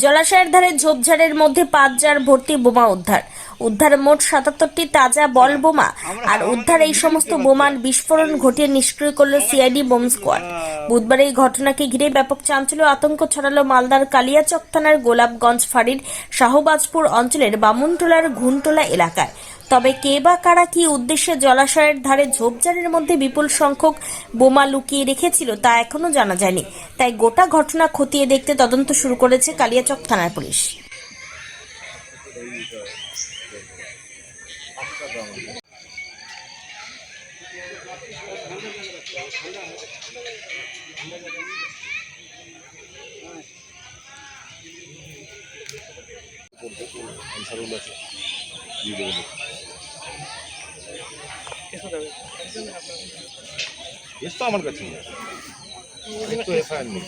জলাশয়ের ধারে ঝোপঝাড়ের মধ্যে পাঁচ জার ভর্তি বোমা উদ্ধার। উদ্ধার মোট সাতাত্তরটি তাজা বল বোমা, আর উদ্ধার এই সমস্ত বোমার বিস্ফোরণ ঘটিয়ে নিষ্ক্রিয় করল সিআইডি বোম স্কোয়াড। বুধবার এই ঘটনাকে ঘিরে ব্যাপক চাঞ্চল্য আতঙ্ক ছড়ালো মালদার কালিয়াচক থানার গোলাপগঞ্জ ফাঁড়ির শাহবাজপুর অঞ্চলের বামুনটোলার ঘুনটোলা এলাকায়। তবে কে বা কারা কি উদ্দেশ্যে জলাশয়ের ধারে ঝোপঝাড়ের মধ্যে বিপুল সংখ্যক বোমা লুকিয়ে রেখেছিল তা এখনও জানা যায়নি। তাই গোটা ঘটনা খতিয়ে দেখতে তদন্ত শুরু করেছে কালিয়াচক থানার পুলিশ। আনসারুল্লাহ দিয়ে দেবেন এস তো আমার কাছে তো এফআইআর নেই